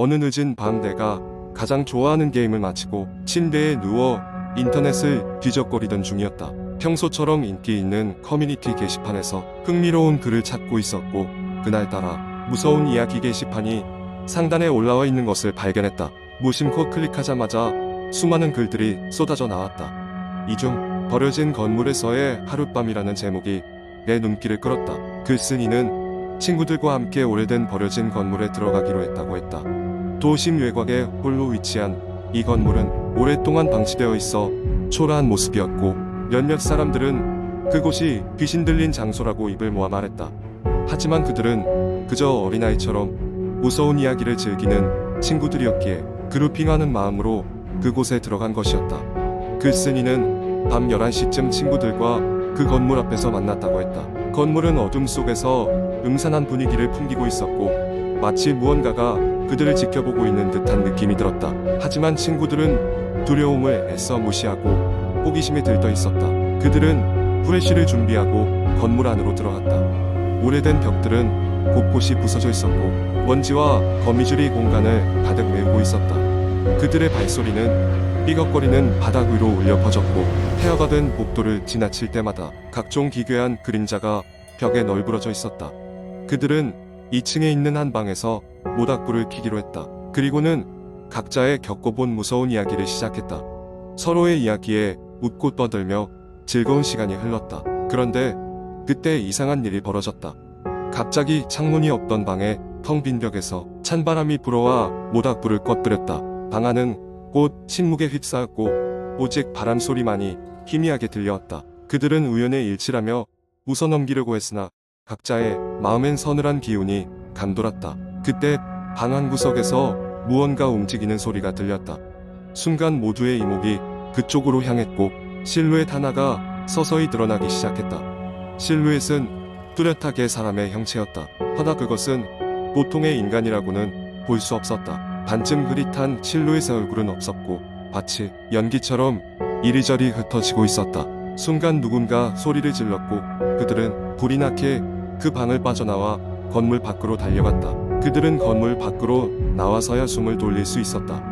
어느 늦은 밤 내가 가장 좋아하는 게임을 마치고 침대에 누워 인터넷을 뒤적거리던 중이었다. 평소처럼 인기 있는 커뮤니티 게시판에서 흥미로운 글을 찾고 있었고 그날따라 무서운 이야기 게시판이 상단에 올라와 있는 것을 발견했다. 무심코 클릭하자마자 수많은 글들이 쏟아져 나왔다. 이 중 버려진 건물에서의 하룻밤이라는 제목이 내 눈길을 끌었다. 글쓴이는 친구들과 함께 오래된 버려진 건물에 들어가기로 했다고 했다. 도심 외곽에 홀로 위치한 이 건물은 오랫동안 방치되어 있어 초라한 모습이었고 몇몇 사람들은 그곳이 귀신 들린 장소라고 입을 모아 말했다. 하지만 그들은 그저 어린아이처럼 무서운 이야기를 즐기는 친구들이었기에 그루핑하는 마음으로 그곳에 들어간 것이었다. 글쓴이는 밤 11시쯤 친구들과 그 건물 앞에서 만났다고 했다. 건물은 어둠 속에서 음산한 분위기를 풍기고 있었고 마치 무언가가 그들을 지켜보고 있는 듯한 느낌이 들었다. 하지만 친구들은 두려움을 애써 무시하고 호기심에 들떠 있었다. 그들은 후레쉬를 준비하고 건물 안으로 들어갔다. 오래된 벽들은 곳곳이 부서져 있었고 먼지와 거미줄이 공간을 가득 메우고 있었다. 그들의 발소리는 삐걱거리는 바닥 위로 울려 퍼졌고 폐허가 된 복도를 지나칠 때마다 각종 기괴한 그림자가 벽에 널브러져 있었다. 그들은 2층에 있는 한 방에서 모닥불을 켜기로 했다. 그리고는 각자의 겪어본 무서운 이야기를 시작했다. 서로의 이야기에 웃고 떠들며 즐거운 시간이 흘렀다. 그런데 그때 이상한 일이 벌어졌다. 갑자기 창문이 없던 방에 텅 빈 벽에서 찬바람이 불어와 모닥불을 꺼뜨렸다. 방 안은 곧 침묵에 휩싸였고 오직 바람 소리만이 희미하게 들려왔다. 그들은 우연의 일치라며 웃어넘기려고 했으나 각자의 마음엔 서늘한 기운이 감돌았다. 그때 방 한 구석에서 무언가 움직이는 소리가 들렸다. 순간 모두의 이목이 그쪽으로 향했고 실루엣 하나가 서서히 드러나기 시작했다. 실루엣은 뚜렷하게 사람의 형체였다. 허나 그것은 보통의 인간이라고는 볼 수 없었다. 반쯤 흐릿한 실루엣의 얼굴은 없었고 마치 연기처럼 이리저리 흩어지고 있었다. 순간 누군가 소리를 질렀고 그들은 불이 나게 그 방을 빠져나와 건물 밖으로 달려갔다. 그들은 건물 밖으로 나와서야 숨을 돌릴 수 있었다.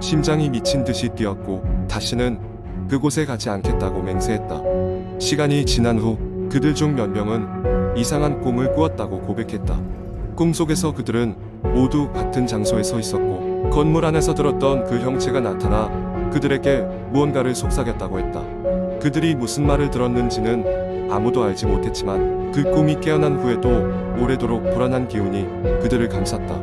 심장이 미친 듯이 뛰었고 다시는 그곳에 가지 않겠다고 맹세했다. 시간이 지난 후 그들 중 몇 명은 이상한 꿈을 꾸었다고 고백했다. 꿈속에서 그들은 모두 같은 장소에 서 있었고 건물 안에서 들었던 그 형체가 나타나 그들에게 무언가를 속삭였다고 했다. 그들이 무슨 말을 들었는지는 아무도 알지 못했지만 그 꿈이 깨어난 후에도 오래도록 불안한 기운이 그들을 감쌌다.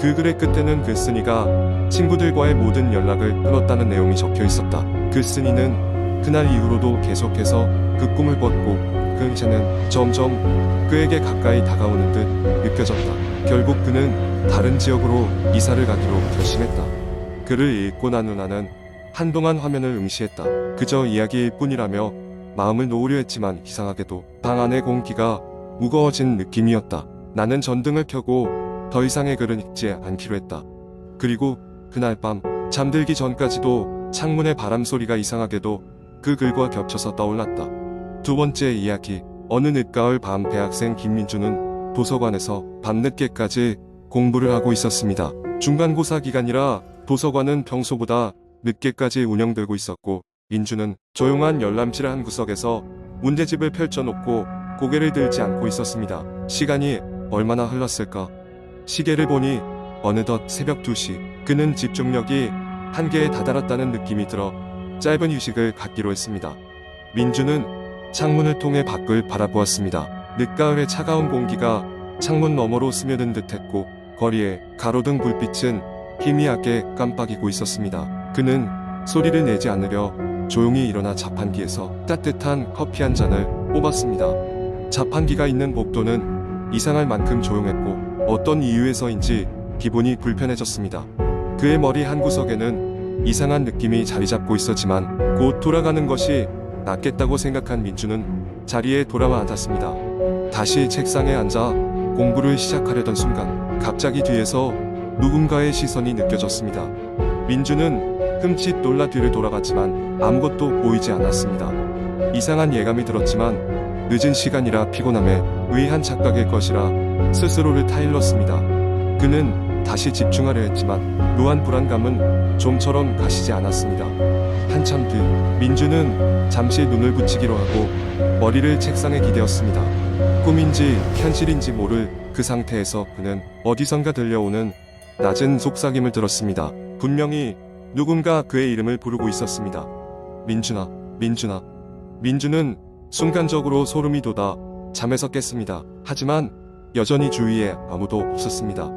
그 글의 끝에는 글쓴이가 친구들과의 모든 연락을 끊었다는 내용이 적혀 있었다. 글쓴이는 그날 이후로도 계속해서 그 꿈을 꿨고 그 형체는 점점 그에게 가까이 다가오는 듯 느껴졌다. 결국 그는 다른 지역으로 이사를 가기로 결심했다. 글을 읽고 난후 나는 한동안 화면을 응시했다. 그저 이야기일 뿐이라며 마음을 놓으려 했지만 이상하게도 방 안의 공기가 무거워진 느낌이었다. 나는 전등을 켜고 더 이상의 글은 읽지 않기로 했다. 그리고 그날 밤 잠들기 전까지도 창문의 바람 소리가 이상하게도 그 글과 겹쳐서 떠올랐다. 두 번째 이야기 어느 늦가을 밤 대학생 김민주는 도서관에서 밤늦게까지 공부를 하고 있었습니다. 중간고사 기간이라 도서관은 평소보다 늦게까지 운영되고 있었고 민주는 조용한 열람실 한 구석에서 문제집을 펼쳐놓고 고개를 들지 않고 있었습니다. 시간이 얼마나 흘렀을까? 시계를 보니 어느덧 새벽 2시 그는 집중력이 한계에 다다랐다는 느낌이 들어 짧은 휴식을 갖기로 했습니다. 민주는 창문을 통해 밖을 바라보았습니다. 늦가을의 차가운 공기가 창문 너머로 스며든 듯했고 거리에 가로등 불빛은 희미하게 깜빡이고 있었습니다. 그는 소리를 내지 않으려 조용히 일어나 자판기에서 따뜻한 커피 한 잔을 뽑았습니다. 자판기가 있는 복도는 이상할 만큼 조용했고 어떤 이유에서인지 기분이 불편해졌습니다. 그의 머리 한 구석에는 이상한 느낌이 자리 잡고 있었지만 곧 돌아가는 것이 낫겠다고 생각한 민주는 자리에 돌아와 앉았습니다. 다시 책상에 앉아 공부를 시작하려던 순간 갑자기 뒤에서 누군가의 시선이 느껴졌습니다. 민주는 흠칫 놀라 뒤를 돌아봤지만 아무것도 보이지 않았습니다. 이상한 예감이 들었지만 늦은 시간이라 피곤함에 의한 착각일 것이라 스스로를 타일렀습니다. 그는 다시 집중하려 했지만 묘한 불안감은 좀처럼 가시지 않았습니다. 한참 뒤 민주는 잠시 눈을 붙이기로 하고 머리를 책상에 기대었습니다. 꿈인지 현실인지 모를 그 상태에서 그는 어디선가 들려오는 낮은 속삭임을 들었습니다. 분명히 누군가 그의 이름을 부르고 있었습니다. 민준아, 민준아. 민준은 순간적으로 소름이 돋아 잠에서 깼습니다. 하지만 여전히 주위에 아무도 없었습니다.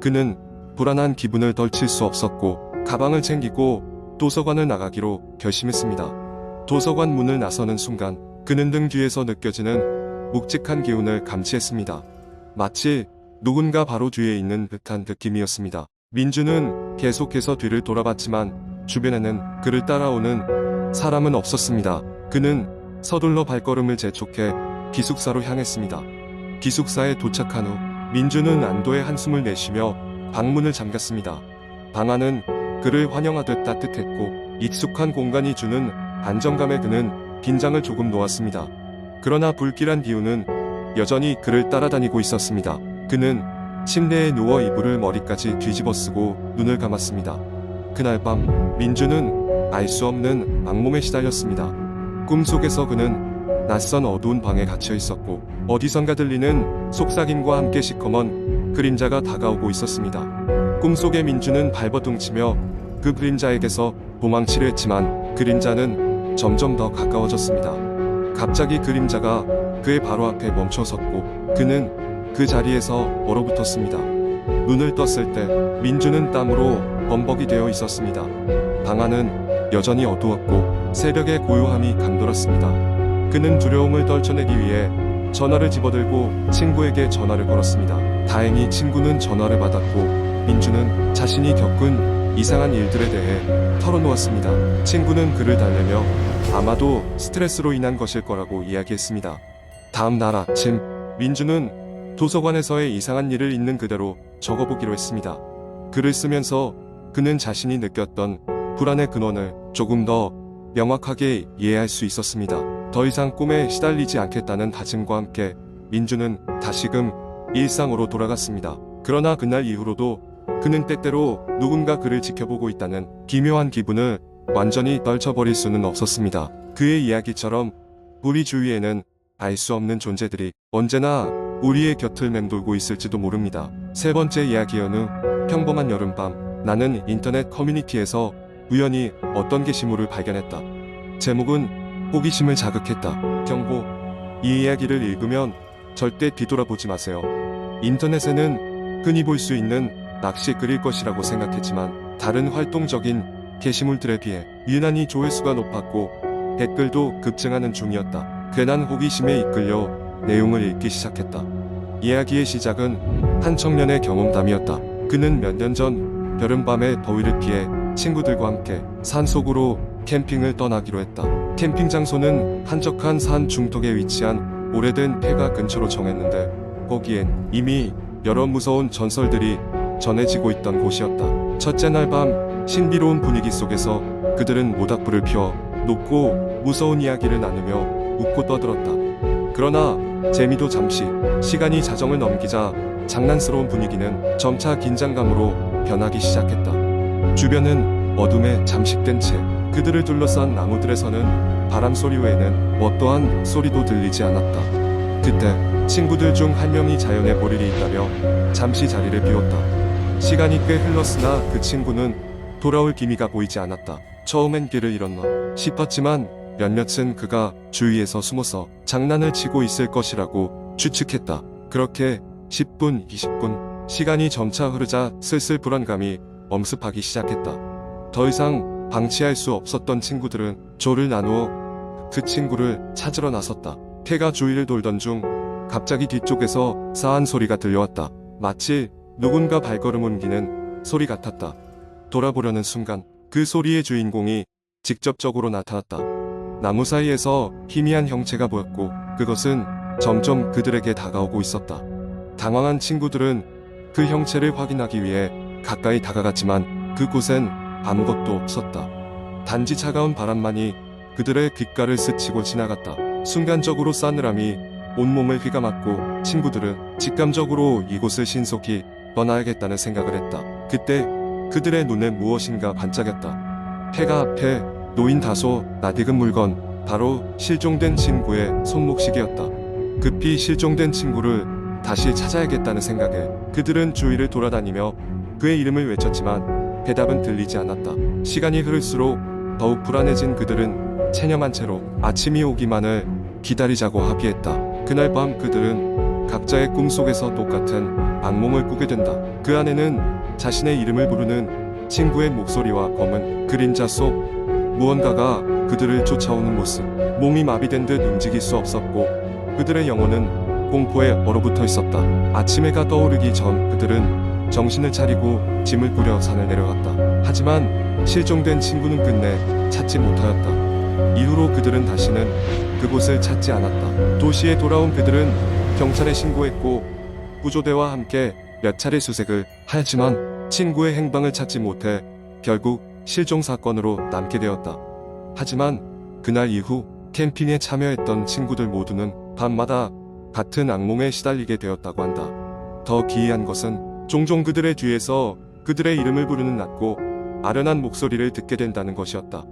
그는 불안한 기분을 덜칠 수 없었고 가방을 챙기고 도서관을 나가기로 결심했습니다. 도서관 문을 나서는 순간 그는 등 뒤에서 느껴지는 묵직한 기운을 감지했습니다. 마치 누군가 바로 뒤에 있는 듯한 느낌이었습니다. 민주는 계속해서 뒤를 돌아봤지만 주변에는 그를 따라오는 사람은 없었습니다. 그는 서둘러 발걸음을 재촉해 기숙사로 향했습니다. 기숙사에 도착한 후 민주는 안도의 한숨을 내쉬며 방문을 잠갔습니다. 방 안은 그를 환영하듯 따뜻했고 익숙한 공간이 주는 안정감에 그는 긴장을 조금 놓았습니다. 그러나 불길한 기운은 여전히 그를 따라다니고 있었습니다. 그는 침대에 누워 이불을 머리까지 뒤집어 쓰고 눈을 감았습니다. 그날 밤 민주는 알 수 없는 악몽에 시달렸습니다. 꿈속에서 그는 낯선 어두운 방에 갇혀 있었고 어디선가 들리는 속삭임과 함께 시커먼 그림자가 다가오고 있었습니다. 꿈속의 민주는 발버둥치며 그 그림자에게서 도망치려 했지만 그림자는 점점 더 가까워졌습니다. 갑자기 그림자가 그의 바로 앞에 멈춰 섰고 그는 그 자리에서 얼어붙었습니다. 눈을 떴을 때 민주는 땀으로 범벅이 되어 있었습니다. 방 안은 여전히 어두웠고 새벽의 고요함이 감돌았습니다. 그는 두려움을 떨쳐내기 위해 전화를 집어들고 친구에게 전화를 걸었습니다. 다행히 친구는 전화를 받았고 민주는 자신이 겪은 이상한 일들에 대해 털어놓았습니다. 친구는 그를 달래며 아마도 스트레스로 인한 것일 거라고 이야기했습니다. 다음 날 아침 민주는 도서관에서의 이상한 일을 있는 그대로 적어보기로 했습니다. 글을 쓰면서 그는 자신이 느꼈던 불안의 근원을 조금 더 명확하게 이해할 수 있었습니다. 더 이상 꿈에 시달리지 않겠다는 다짐과 함께 민주는 다시금 일상으로 돌아갔습니다. 그러나 그날 이후로도 그는 때때로 누군가 그를 지켜보고 있다는 기묘한 기분을 완전히 떨쳐버릴 수는 없었습니다. 그의 이야기처럼 우리 주위에는 알 수 없는 존재들이 언제나 우리의 곁을 맴돌고 있을지도 모릅니다. 세 번째 이야기 어느 평범한 여름밤 나는 인터넷 커뮤니티에서 우연히 어떤 게시물을 발견했다. 제목은 호기심을 자극했다. 경고. 이 이야기를 읽으면 절대 뒤돌아보지 마세요. 인터넷에는 흔히 볼 수 있는 낚시 글일 것이라고 생각했지만 다른 활동적인 게시물들에 비해 유난히 조회수가 높았고 댓글도 급증하는 중이었다. 괜한 호기심에 이끌려 내용을 읽기 시작했다. 이야기의 시작은 한 청년의 경험담이었다. 그는 몇 년 전 여름밤의 더위를 피해 친구들과 함께 산속으로 캠핑을 떠나기로 했다. 캠핑 장소는 한적한 산 중턱에 위치한 오래된 폐가 근처로 정했는데 거기엔 이미 여러 무서운 전설들이 전해지고 있던 곳이었다. 첫째 날 밤 신비로운 분위기 속에서 그들은 모닥불을 피워 높고 무서운 이야기를 나누며 웃고 떠들었다. 그러나 재미도 잠시 시간이 자정을 넘기자 장난스러운 분위기는 점차 긴장감으로 변하기 시작했다. 주변은 어둠에 잠식된 채 그들을 둘러싼 나무들에서는 바람 소리 외에는 어떠한 소리도 들리지 않았다. 그때 친구들 중 한 명이 자연에 볼 일이 있다며 잠시 자리를 비웠다. 시간이 꽤 흘렀으나 그 친구는 돌아올 기미가 보이지 않았다. 처음엔 길을 잃었나 싶었지만 몇몇은 그가 주위에서 숨어서 장난을 치고 있을 것이라고 추측했다. 그렇게 10분, 20분, 시간이 점차 흐르자 슬슬 불안감이 엄습하기 시작했다. 더 이상 방치할 수 없었던 친구들은 조를 나누어 그 친구를 찾으러 나섰다. 폐가 주위를 돌던 중 갑자기 뒤쪽에서 싸한 소리가 들려왔다. 마치 누군가 발걸음 옮기는 소리 같았다. 돌아보려는 순간 그 소리의 주인공이 직접적으로 나타났다. 나무 사이에서 희미한 형체가 보였고 그것은 점점 그들에게 다가오고 있었다. 당황한 친구들은 그 형체를 확인하기 위해 가까이 다가갔지만 그곳엔 아무것도 없었다. 단지 차가운 바람만이 그들의 귓가를 스치고 지나갔다. 순간적으로 싸늘함이 온몸을 휘감았고 친구들은 직감적으로 이곳을 신속히 떠나야겠다는 생각을 했다. 그때 그들의 눈에 무엇인가 반짝였다. 폐가 앞에 놓인 다소 낯익은 물건, 바로 실종된 친구의 손목시계였다. 급히 실종된 친구를 다시 찾아야겠다는 생각에 그들은 주위를 돌아다니며 그의 이름을 외쳤지만 대답은 들리지 않았다. 시간이 흐를수록 더욱 불안해진 그들은 체념한 채로 아침이 오기만을 기다리자고 합의했다. 그날 밤 그들은 각자의 꿈속에서 똑같은 악몽을 꾸게 된다. 그 안에는 자신의 이름을 부르는 친구의 목소리와 검은 그림자 속 무언가가 그들을 쫓아오는 모습. 몸이 마비된 듯 움직일 수 없었고 그들의 영혼은 공포에 얼어붙어 있었다. 아침 해가 떠오르기 전 그들은 정신을 차리고 짐을 꾸려 산을 내려갔다. 하지만 실종된 친구는 끝내 찾지 못하였다. 이후로 그들은 다시는 그곳을 찾지 않았다. 도시에 돌아온 그들은 경찰에 신고했고 구조대와 함께 몇 차례 수색을 하였지만 친구의 행방을 찾지 못해 결국 실종 사건으로 남게 되었다. 하지만 그날 이후 캠핑에 참여했던 친구들 모두는 밤마다 같은 악몽에 시달리게 되었다고 한다. 더 기이한 것은 종종 그들의 뒤에서 그들의 이름을 부르는 낮고 아련한 목소리를 듣게 된다는 것이었다.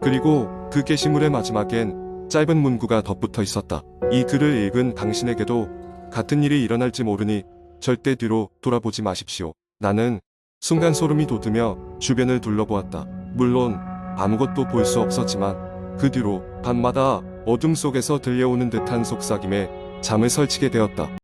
그리고 그 게시물의 마지막엔 짧은 문구가 덧붙어 있었다. 이 글을 읽은 당신에게도 같은 일이 일어날지 모르니 절대 뒤로 돌아보지 마십시오. 나는 순간 소름이 돋으며 주변을 둘러보았다. 물론 아무것도 볼 수 없었지만 그 뒤로 밤마다 어둠 속에서 들려오는 듯한 속삭임에 잠을 설치게 되었다.